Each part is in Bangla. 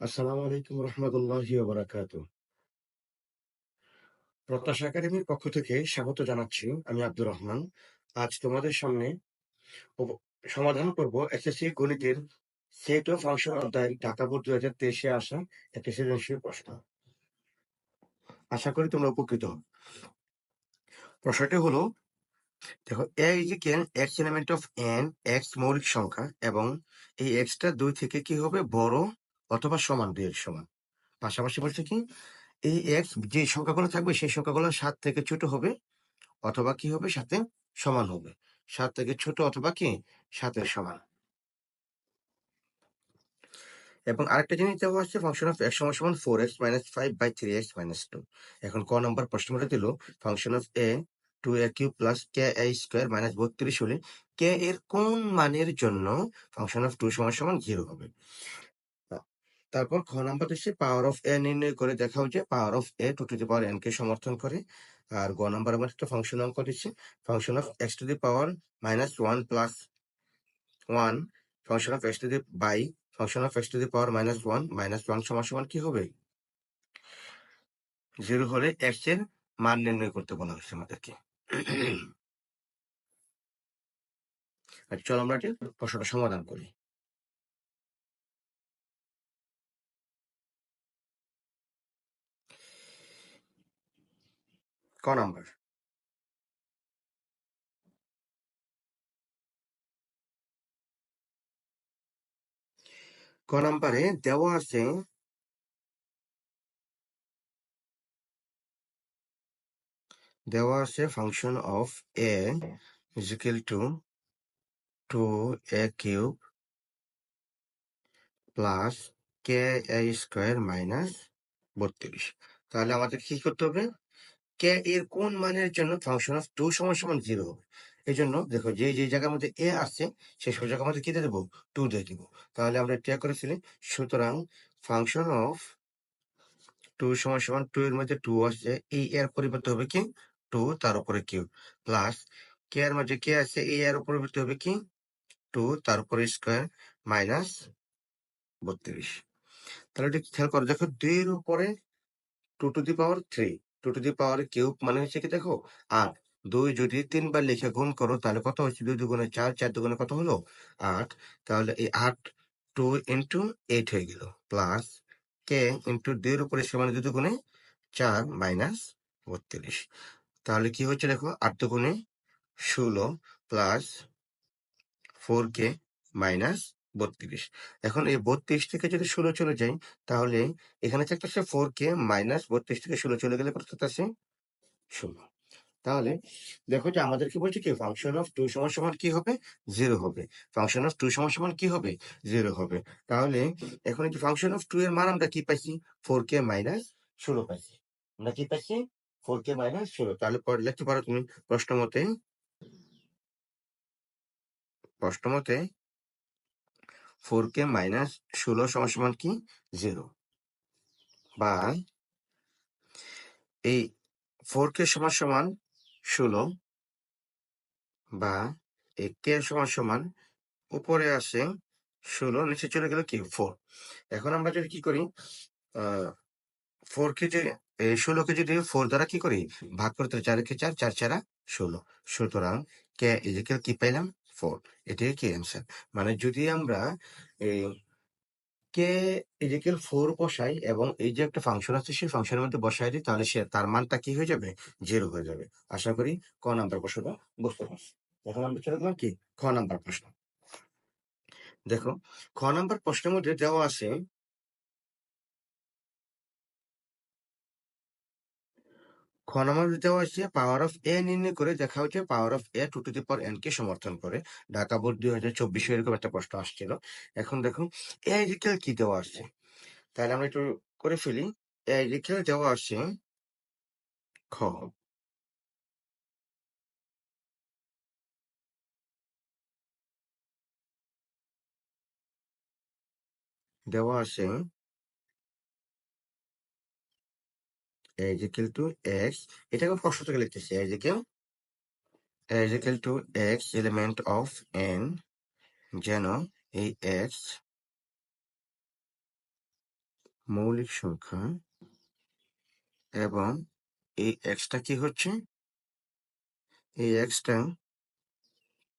আসসালামু আলাইকুম রহমতুল্লাহি প্রত্যাশা একাডেমির পক্ষ থেকে স্বাগত জানাচ্ছি আমি আব্দুর রহমান। আজ তোমাদের সামনে সমাধান করব এসএসসি গণিতের সেট ও ফাংশন অধ্যায়, ঢাকা বোর্ড দুই হাজার তেইশে আসা একটি সৃজনশীল প্রশ্ন। আশা করি তোমরা উপকৃত হবে। প্রশ্নটি হলো, দেখো A equal x element of N x মৌলিক সংখ্যা এবং এই এক্সটা দুই থেকে কি হবে? বড় অথবা সমান দুই এর সমান। পাশাপাশি বলছে কি, এই এক্স যে সংখ্যাগুলো থাকবে সেই সংখ্যাগুলো সাত থেকে ছোট হবে অথবা কি হবে? সাথে সমান হবে। সাত থেকে ছোট অথবা কি? সাতের সমান। এবং আরেকটা জিনিস দেওয়া আছে ফাংশন অফ এক্স সমান সমান four x minus five by three x minus two এখন ক নম্বর প্রশ্ন মধ্যে দিল function of A two A Q plus K A square minus বত্রিশ হলে কে এর কোন মানের জন্য ফাংশন অফ টু সমান সমান জিরো হবে? তারপর খ নাম্বার হচ্ছে পাওয়ার অফ এ নির্ণয় করে দেখাও যে power of A two to the power N কে সমর্থন করে। আর গ নাম্বার আমার একটা ফাংশন অঙ্ক দিচ্ছে function of x to the power minus one plus one function of x to the by function of x to the power minus one minus one সমান সমান কি হবে? জিরো হলে এক্সের মান নির্ণয় করতে বলা হচ্ছে আমাদেরকে। চলো আমরা প্রশ্নটা সমাধান করি। ক নাম্বার? ক নাম্বারে দেওয়া আছে দেওয়া আছে function of A is to two A cube plus K A square minus বত্রিশ। তাহলে আমাদের কি করতে হবে? কে এর কোন মানের জন্য ফাংশন অফ টু সমান সমান জিরো হবে। এই জন্য দেখো যে যে জায়গার মধ্যে এ আসছে সেই সব জায়গার মধ্যে কি দিয়ে দেবো? টু দিয়ে দিব। তাহলে আমরা এটা করেছিলি সুতরাং ফাংশন অফ টু সমান সমান টু এর মধ্যে টু আসছে, এই এর পরিবর্তে হবে কি? টু তার উপরে কিউ প্লাস কে এর মধ্যে কে আছে এই এর পরিবর্তে হবে কি? টু তার উপরে স্কোয়ার মাইনাস বত্রিশ। তাহলে এটা খেয়াল করো, দেখো দুইয়ের উপরে two to the power three two to the power cube মানে হচ্ছে কি দেখো আট দুই যদি তিনবার লিখে গুণ করো, তাহলে কত হচ্ছে? দুই দুগুণে চার চার দুগুণে কত হলো? আট। তাহলে এই আট টু ইন্টু এইট হয়ে গেল, প্লাস কে ইন্টু দুইয়ের উপরে সমান দুই দুগুণে চার মাইনাস বত্রিশ। তাহলে কি হচ্ছে দেখো? আট দুগুণে ষোলো প্লাস ফোর কে মাইনাস বত্রিশ। এখন এই বত্রিশ থেকে যদি ষোলো চলে যাই তাহলে এখানে থাকতেছে কে মাইনাস বত্রিশ থেকে ষোলো চলে গেলে কত থাকতেছে ষোলো। তাহলে দেখো যে আমাদের কি বলছে কি ফাংশন অফ টু সমান সমান কি হবে? জিরো হবে। ফাংশন অফ টু সমান সমান কি হবে? জিরো হবে। তাহলে এখন এই ফাংশন অফ টু এর মান আমরা কি পাইছি? ফোর কে মাইনাস ষোলো পাইছি। আমরা কি পাইছি? ফোর কে মাইনাস ষোলো। তাহলে পরে লিখতে পারো তুমি প্রশ্ন মতে। প্রশ্ন মতে ফোর কে মাইনাস ষোলো সমান সমান কি? জিরো। বা এই ফোর কে সমান সমান ষোলো বা এই কে সমান সমান উপরে আসে ষোলো, নিচে চলে গেল কি? ফোর। এখন আমরা যদি কি করি? ফোর কে যে ষোলো কে যদি ফোর দ্বারা কি করি? ভাগ করতে চার কে চার চার চারা ষোলো। সুতরাং কে ইজিক্যাল কি পাইলাম? ফোর, এটাই কি অ্যান্সার মানে যদি আমরা এই কে ইজিক্যাল ফোর বসাই এবং এই যে একটা ফাংশন আছে, সেই ফাংশনের মধ্যে বসাই দিই, তাহলে সে, তার মানটা কি হয়ে যাবে? জিরো হয়ে যাবে। আশা করি ক নাম্বার প্রশ্নটা বুঝতে পারছি। এখন আমরা চলে গেলাম কি? খ নাম্বার প্রশ্ন। দেখো, খ নাম্বার প্রশ্নের মধ্যে দেওয়া আছে খ নম্বর দেওয়া আছে পাওয়ার অফ এ নির্ণয় করে দেখা হচ্ছে power of A two to the power N কে সমর্থন করে। ঢাকা বোর্ড দুই হাজার চব্বিশে এরকম একটা প্রশ্ন আসছিল। এখন দেখুন এ ইজিক্যাল কি দেওয়া আছে? তাহলে আমরা একটু করে ফেলি। এ ইজিক্যাল দেওয়া আছে খ। দেওয়া আছে equal to x এটাকে প্রশ্ন থেকে লিখতেছি। is equal to x, element of n, যেন এই x মৌলিক সংখ্যা এবং এই এক্সটা কি হচ্ছে? এই এক্সটা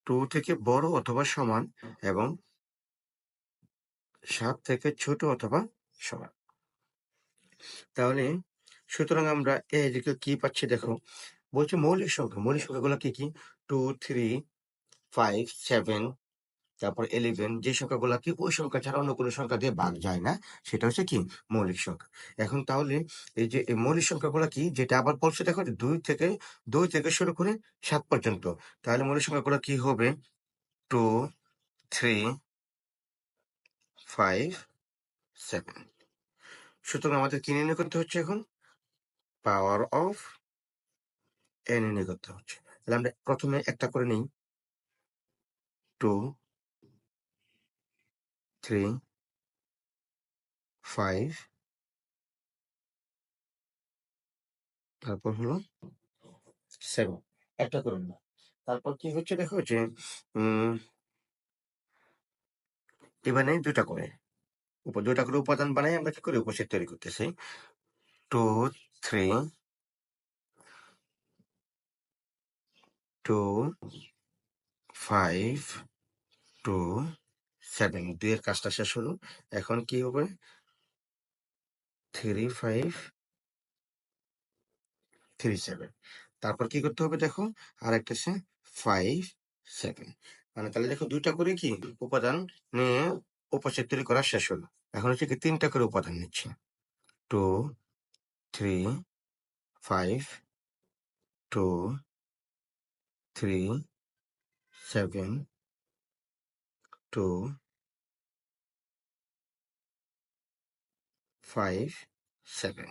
টু থেকে বড় অথবা সমান এবং সাত থেকে ছোট অথবা সমান। তাহলে সুতরাং আমরা এদিকে কি পাচ্ছি দেখো, বলছে মৌলিক সংখ্যা। মৌলিক সংখ্যাগুলো কি কি? টু থ্রি ফাইভ সেভেন তারপর ইলেভেন যে সংখ্যাগুলো কি? ওই সংখ্যা ছাড়া অন্য কোনো সংখ্যা দিয়ে ভাগ যায় না। সেটা হচ্ছে কি? মৌলিক সংখ্যা। এখন তাহলে এই যে মৌলিক সংখ্যাগুলো কি? যেটা আবার বলছে দেখো দুই থেকে দুই থেকে শুরু করে সাত পর্যন্ত। তাহলে মৌলিক সংখ্যাগুলো কি হবে? টু থ্রি ফাইভ সেভেন সুতরাং আমাদের কি নির্ণয় করতে হচ্ছে এখন? পাওয়ার অফ এন নির্ণয় করতে হচ্ছে। তাহলে আমরা প্রথমে একটা করে নিই। টু থ্রি ফাইভ তারপর হলো সেভেন একটা করুন না তারপর কি হচ্ছে দেখো যে এবার দুটা করে। দুটা করে উপাদান বানাই আমরা কি করে? উপসেট তৈরি করতেছি। Two three two five two seven দুইয়ের কাজটা শেষ হলো। এখন কি হবে? থ্রি ফাইভ থ্রি সেভেন তারপর কি করতে হবে দেখো? আর একটা আছে ফাইভ সেভেন মানে তাহলে দেখো দুইটা করে কি উপাদান নিয়ে উপসেট তৈরি করা শেষ হলো। এখন হচ্ছে কি তিনটা করে উপাদান নিচ্ছে। Two three five two three seven two five seven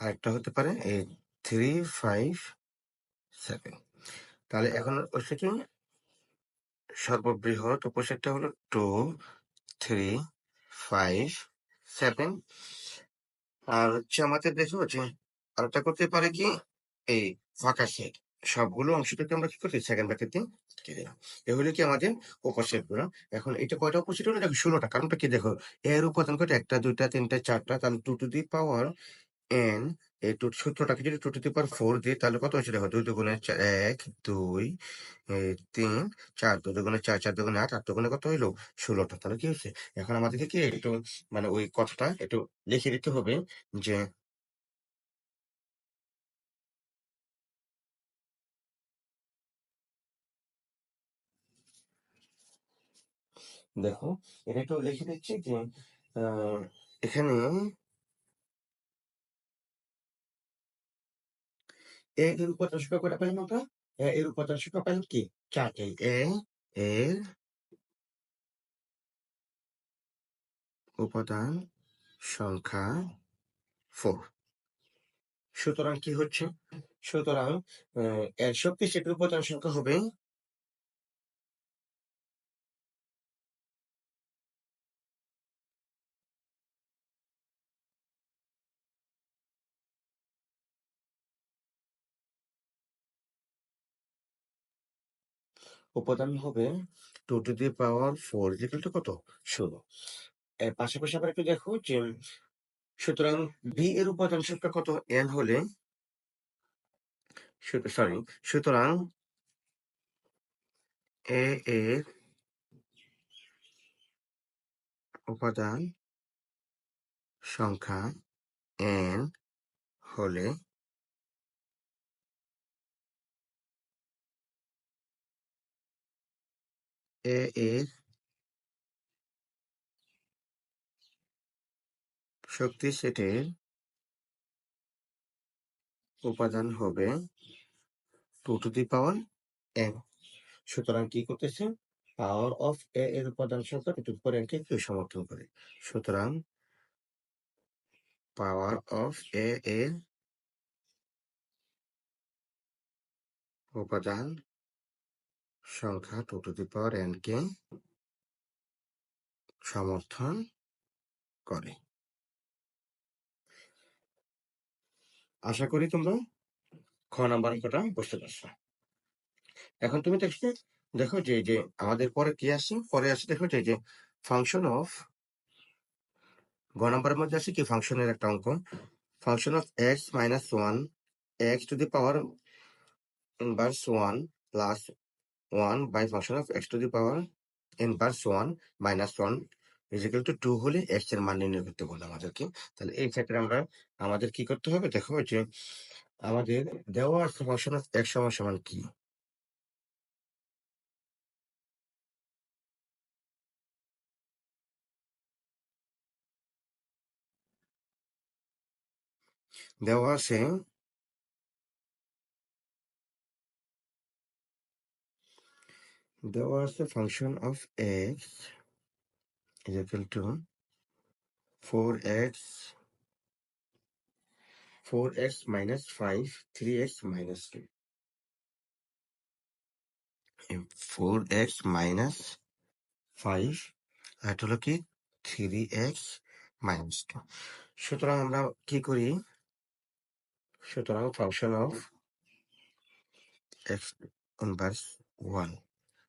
আরেকটা হতে পারে এই থ্রি ফাইভ সেভেন তাহলে এখন হচ্ছে কি সর্ববৃহৎ উপসেটটা হলো টু থ্রি ফাইভ সেভেন আর হচ্ছে আমাদের দেখো যে আরেকটা করতে পারে কি এই ফাঁকা সেট। সবগুলো অংশটাকে আমরা কি করছি সেকেন্ড ব্যাকের দিন কেটে দিলাম। এ হলো কি আমাদের উপসেটগুলো। এখন এটা কয়টা উপসেট হলো? দেখো ষোলোটা। কারণটা কি দেখো? এর উপাদান কয়টা? একটা, দুইটা, তিনটা, চারটা, তাহলে two to the power n এই সূত্রটাকে যদি two to the power four দিই, তাহলে কত হচ্ছে দেখো? দুই দুগুণে এক, দুই তিন, চার, দুই দুগুণে চার চার দুগুণে আট আট দুগুণে কত হইল? ষোলোটা। তাহলে কি হচ্ছে এখন আমাদেরকে কি একটু মানে ওই কথাটা একটু লিখে দিতে হবে যে দেখো, এটা একটু লিখে দিচ্ছি যে এখানে এর উপাদান সংখ্যা চারটে এ এর উপাদান সংখ্যা ফোর সুতরাং কি হচ্ছে সুতরাং এর শক্তি সেটের উপাদান সংখ্যা হবে উপাদান হবে two to the power four is equal to কত? ষোলো। এর পাশাপাশি আবার একটু দেখো যে সুতরাং বি এর উপাদান সংখ্যা কত? এন হলে সরি সুতরাং এ এর উপাদান সংখ্যা এন হলে এ এর শক্তি সেটের উপাদান হবে two to the power n. সুতরাং কি করতেছে? পাওয়ার অফ এ এর উপাদান সংখ্যা টু কেউ সমর্থন করে? সুতরাং পাওয়ার অফ এ এর উপাদান সংখ্যা two to the power n কে সমর্থন করে। আশা করি তোমরা খ নাম্বার অঙ্কটা বুঝতে পারছ। এখন তুমি দেখছ, দেখো যে যে আমাদের পরে কি আসছে পরে আসছে দেখো যে যে ফাংশন অফ গ নম্বরের মধ্যে আছে কি? ফাংশনের একটা অঙ্ক। Function of x minus one x to the power inverse one plus one by function of x to the power inverse one minus one is equal to two হলে এক্সের মান নির্ণয় করতে বলে আমাদেরকে। তাহলে এই ক্ষেত্রে আমরা আমাদের কি করতে হবে? দেখো যে আমাদের দেওয়া আছে ফাংশন অফ এক্স সমান সমান কি? দেওয়া আছে দেওয়া আছে function of X is equal to 4x 4x minus 5 3x minus 2 And 4x minus 5 আর এটা হলো কি 3x minus 2 সুতরাং আমরা কি করি সুতরাং ফাংশন অফ x ইনভার্স 1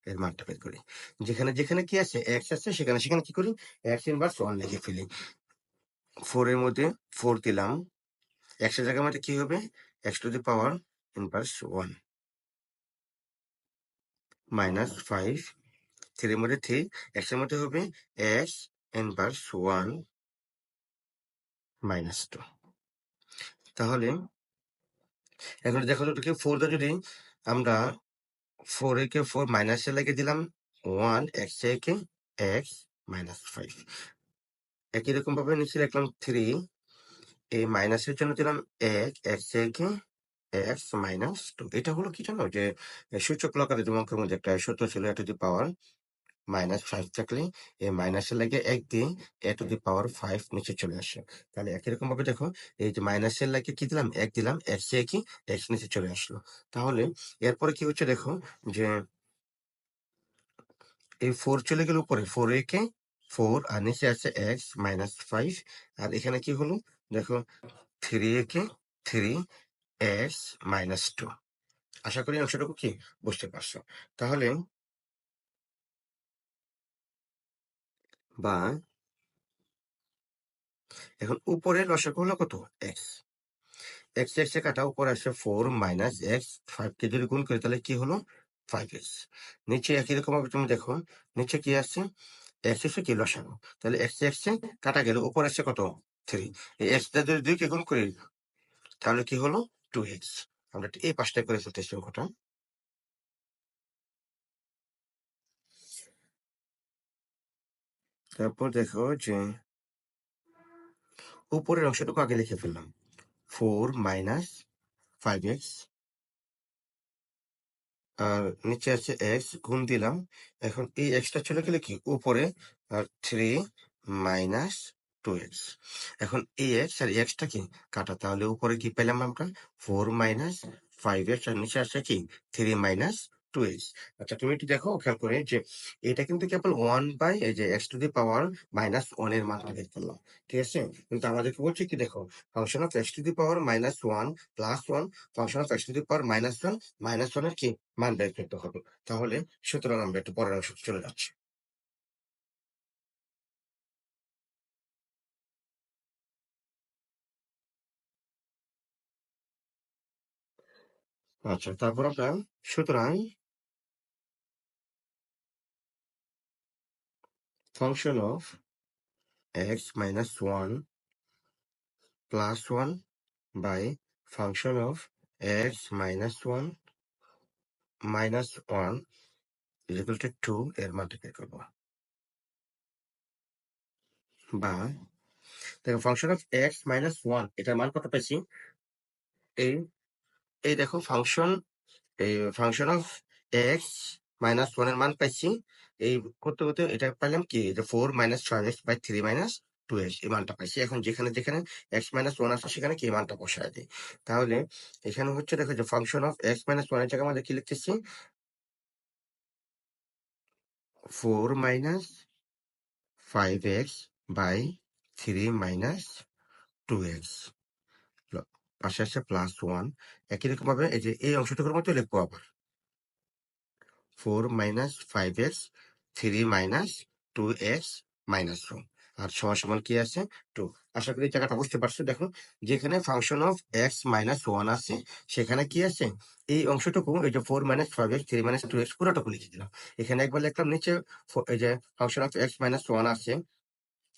এর মানটা বের করি। যেখানে যেখানে কি আছে এক্স আছে, সেখানে সেখানে কি করি? X ইনভার্স 1 লিখে ফেলি। ফোর এর মধ্যে ফোর দিলাম। X এর জায়গায় মধ্যে কি হবে? X to the power inverse one minus five থ্রির মধ্যে থ্রি এক্সের মধ্যে হবে x inverse one minus two তাহলে, এখন দেখো কি ফোর যদি আমরা ফোর একে ফোর মাইনাসে লেগে দিলাম ওয়ান এক্স একে এক্স মাইনাস ফাইভ একই রকম ভাবে নিচে লিখলাম থ্রি এই মাইনাসের জন্য দিলাম এক এক্স একে এক্স মাইনাস টু এটা হলো কি জানো? যে সূচক লকারের যে অঙ্কের মধ্যে একটা সূত্র ছিল এটা যদি পাওয়ার মাইনাস ফাইভ থাকলে এই মাইনাসের লাগে এক দিয়ে এ টু দি পাওয়ার ফাইভ নিচে চলে আসে। তাহলে একই রকম ভাবে দেখো, এই যে মাইনাসের লাগে কি দিলাম? এক দিলাম এক্স এ কি? এক্স নিচে চলে আসলো। তাহলে এরপরে কি হচ্ছে দেখো, যে এই ফোর চলে গেল উপরে। ফোর একে ফোর আর নিচে আছে এক্স মাইনাস ফাইভ আর এখানে কি হলো? দেখো থ্রি এ কে? থ্রি এক্স মাইনাস টু আশা করি অংশটুকু কি? বুঝতে পারছ। তাহলে বা এখন উপরের লসাগু হলো কত? এক্স এক্স এক্স এ কাটা, উপরে আসে ফোর মাইনাস এক্স ফাইভ কে যদি গুণ করি তাহলে কি হলো? ফাইভ এক্স নিচে একই রকম ভাবে তুমি দেখো। নিচে কি আছে? এক্স এসে কি লসাগু? তাহলে এক্স এক্স কাটা গেল, উপরে আসে কত? থ্রি এই এক্স টা যদি দুই কে গুণ করি, তাহলে কি হলো? টু এক্স আমরা এই পাঁচটা করে ফেলতেছি অঙ্কটা। তারপর দেখো যে উপরের অংশটুকু আগে লিখে ফেললাম। ফোর মাইনাস ফাইভ এক্স আর নিচে আছে এক্স গুণ দিলাম। এখন এই এক্সটা চলে গেলে কি? উপরে, আর থ্রি মাইনাস টু এক্স এখন এই এক্স আর এক্সটা কি? কাটা। তাহলে উপরে কি পেলাম আমরা? ফোর মাইনাস ফাইভ এক্স আর নিচে আছে কি? থ্রি মাইনাস টু আচ্ছা তুমি একটু দেখো, খেয়াল করে যে এটা কিন্তু কেবল ওয়ান বাই এই যে x to the power minus ওয়ানের মানটা বের করলাম। ঠিক আছে? কিন্তু আমাদেরকে বলছে কি দেখো function of x to the power minus one plus one function of x to the power minus one minus ওয়ানের কি মান বের করতে হবে? তাহলে সুতরাং আমরা একটু পরের অংশ চলে যাচ্ছি। আচ্ছা তারপর আমরা সুতরাং function of x minus one plus one by function of x minus one minus one is equal to two এর মানটা বের করব। বা দেখো function of x minus one এটার মান কত পেয়েছি? এই এই দেখো ফাংশন এই ফাংশন অফ এক্স মাইনাস ওয়ানের মান পাইছি। এই করতে করতে এটা পাইলাম কি? যে ফোর মাইনাস ছয় x by three minus two x এই মানটা পাইছি। এখন যেখানে যেখানে এক্স মাইনাস ওয়ান আছে, সেখানে কি মানটা বসায় দিই? তাহলে এখানে হচ্ছে দেখো যে ফাংশন অফ এক্স মাইনাস ওয়ানের জায়গায় আমাদের কি লিখতেছি? Four minus five x by three minus two x পাশে আসছে প্লাস ওয়ান একই রকম ভাবে এই যে এই অংশটুকুর মতো লিখব আবার। Four minus five x three minus two x minus one আর সমান সমান কি আছে? টু আশা করি জায়গাটা বুঝতে পারছ। দেখো, যেখানে function of x minus one আছে, সেখানে কি আছে? এই অংশটুকু, এই যে four minus five x three minus two x পুরোটুকু লিখে দিলাম। এখানে একবার লিখলাম, নিচে এই যে function of x minus one আছে,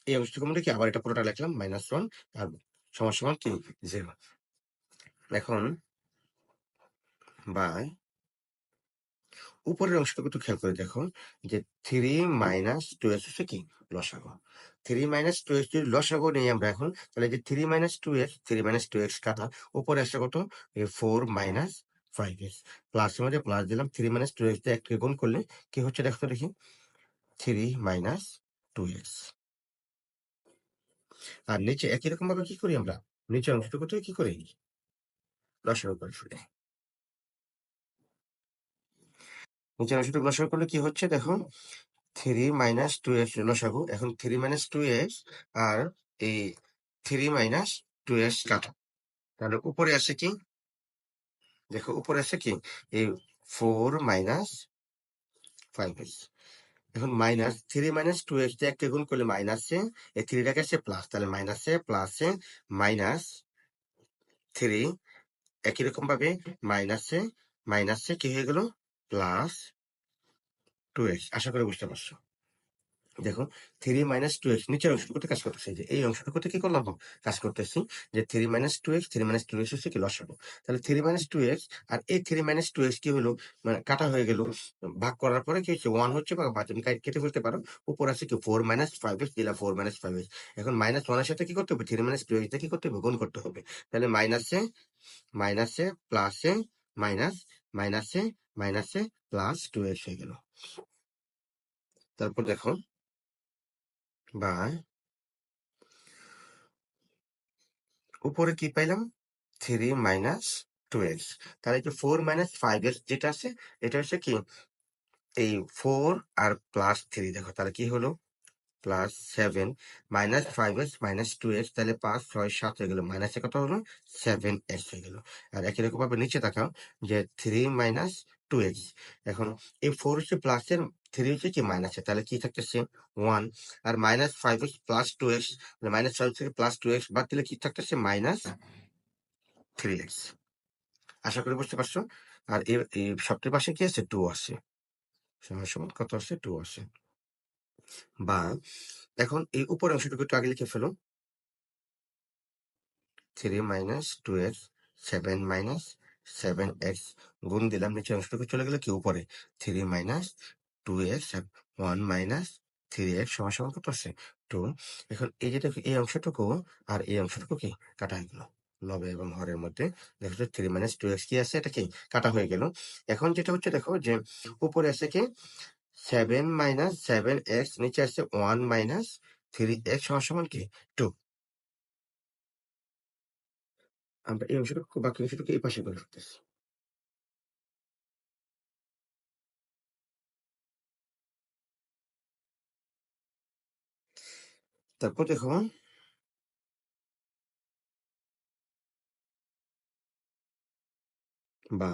এই অংশটুকু কি আবার এটা পুরোটা লিখলাম মাইনাস ওয়ান আর সমান সমান কি? জিরো এখন বাই উপরের অংশটুকু একটু খেয়াল করে দেখো, যে থ্রি মাইনাস টু এস হচ্ছে কি? লসাগু। থ্রি মাইনাস টু এক্স যদি লসাগু নেই আমরা এখন, তাহলে যে three minus two x three minus two x কাটা, উপরে আসছে কত? ফোর মাইনাস ফাইভ এক্স প্লাসের মধ্যে প্লাস দিলাম থ্রি মাইনাস টু এক্স দিয়ে একটি গুণ করলে কি হচ্ছে দেখো দেখি? থ্রি মাইনাস টু এক্স আর নিচে একই রকম ভাবে কি করি আমরা? নিচে অংশটুকু কি করি? লসাগু করে ফেলি নিচের অংশটুকু লসাগু করলে কি হচ্ছে দেখো থ্রি মাইনাস টু এক্স লসাগু এখন থ্রি মাইনাস টু এক্স আর এই থ্রি মাইনাস টু এক্স কাটা। তাহলে উপরে আছে কি? দেখো, উপরে আছে কি? এই ফোর মাইনাস ফাইভ এক্স এখন minus three minus two x দিয়ে একটা গুণ করলে মাইনাসে এই থ্রিটাকে আছে প্লাস তাহলে মাইনাসে প্লাসে মাইনাস থ্রি একই রকম ভাবে মাইনাসে মাইনাসে কি হয়ে গেল? প্লাস টু এক্স আশা করে বুঝতে পারছ। দেখো থ্রি মাইনাস টু এক্স নিচের অংশটুকুতে কাজ করতেছে যে, এই অংশটুকুতে কি করলাম কাজ করতেছি যে three minus two x three minus two x হচ্ছে কি লস লসাগু। তাহলে থ্রি মাইনাস টু এক্স আর এই থ্রি মাইনাস টু এক্স কি হলো? মানে কাটা হয়ে গেল। ভাগ করার পরে কি হচ্ছে? ওয়ান হচ্ছে বা তুমি কেটে ফেলতে পারো। উপর আছে কি? ফোর মাইনাস ফাইভ এক্স দিলা ফোর মাইনাস ফাইভ এক্স এখন মাইনাস ওয়ানের সাথে কি করতে হবে? থ্রি মাইনাস টু এক্স কি করতে হবে? গুণ করতে হবে। তাহলে মাইনাসে মাইনাসে প্লাসে মাইনাস মাইনাসে মাইনাসে প্লাস টু এক্স হয়ে গেল। তারপর দেখো বা উপরে কি পাইলাম? থ্রি মাইনাস টু এক্স তাহলে যে ফোর মাইনাস ফাইভ এক্স যেটা আছে, এটা হচ্ছে কি? এই ফোর আর প্লাস থ্রি দেখো, তাহলে কি হলো? Plus seven minus five x minus two x তাহলে পাঁচ, ছয়, সাত হয়ে গেল। মাইনাসে কত হলো? সেভেন এক্স হয়ে গেল। আর একই রকম ভাবে নিচে তাকাও যে থ্রি মাইনাস টু এক্স এখন এই ফোর হচ্ছে প্লাসের থ্রি হচ্ছে কি? মাইনাসে তাহলে কি থাকতেছে? ওয়ান আর minus five x plus two x minus five থেকে প্লাস টু এক্স বাদ দিলে কি থাকতেছে? মাইনাস থ্রি এক্স আশা করি বুঝতে পারছ? আর এই সবটির পাশে কি আছে? টু আছে। সমান কত আছে? টু আছে। বা এখন এই উপরের অংশটুকু একটু আগে লিখে ফেলো three minus two x seven minus seven x গুণ দিলাম নিচে অংশটুকু চলে গেলে কি উপরে? Three minus two x one minus three x সমান সমান কত আছে টু এখন এই যে দেখো এই অংশটুকু আর এই অংশটুকু কি? কাটা হয়ে গেল। লবে এবং হরের মধ্যে দেখো যে থ্রি মাইনাস টু এক্স কি আছে? এটা কি? কাটা হয়ে গেল। এখন যেটা হচ্ছে দেখো যে উপরে আছে কি? সেভেন মাইনাস সেভেন এক্স নিচে আছে ওয়ান মাইনাস থ্রি এক্স সমান কি? টু আমরা এই অংশটুকু, বাকি অংশটুকু এই পাশে করে ফেলতেছি তারপর দেখো, বা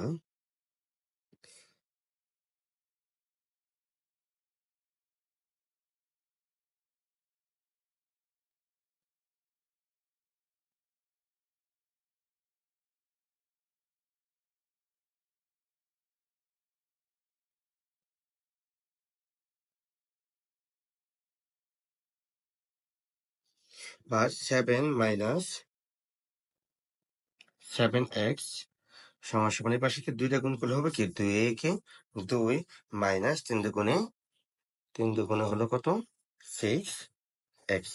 বা সেভেন মাইনাস সেভেন এক্স পাশে কি দুইটা গুণ করলে হবে কি? দুই একে দুই মাইনাস তিন দুগুণে তিন দুগুণে হলো কত? সিক্স এক্স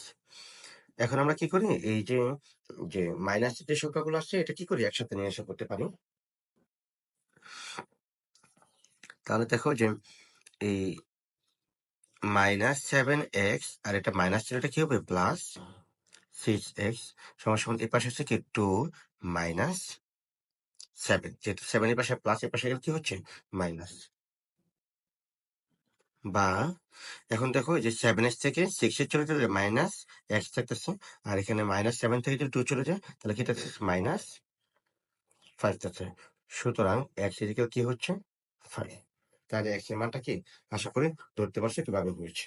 এখন আমরা কি করি? এই যে যে মাইনাস যে সংখ্যাগুলো আছে, এটা কি করি? একসাথে নিয়ে এসে করতে পারি। তাহলে দেখো যে এই মাইনাস সেভেন এক্স আর এটা মাইনাস এটা কি হবে? প্লাস সিক্স এক্স সমান সমান পাশে হচ্ছে কি টু মাইনাস সেভেন। যেহেতু সেভেন পাশে প্লাস পাশে গেলে কি হচ্ছে? মাইনাস। বা এখন দেখো যে সেভেন এক্স থেকে সিক্স এর চলে যাবে মাইনাস এক্স থাকতেছে, আর এখানে মাইনাস সেভেন থেকে যদি টু চলে যায়, তাহলে কি থাকতেছে? মাইনাস ফাইভ থাকছে সুতরাং এক্স এদিকে কি হচ্ছে? ফাইভ। তাহলে এক্সের মানটা কি? আশা করি ধরতে পারছ কীভাবে হয়েছে।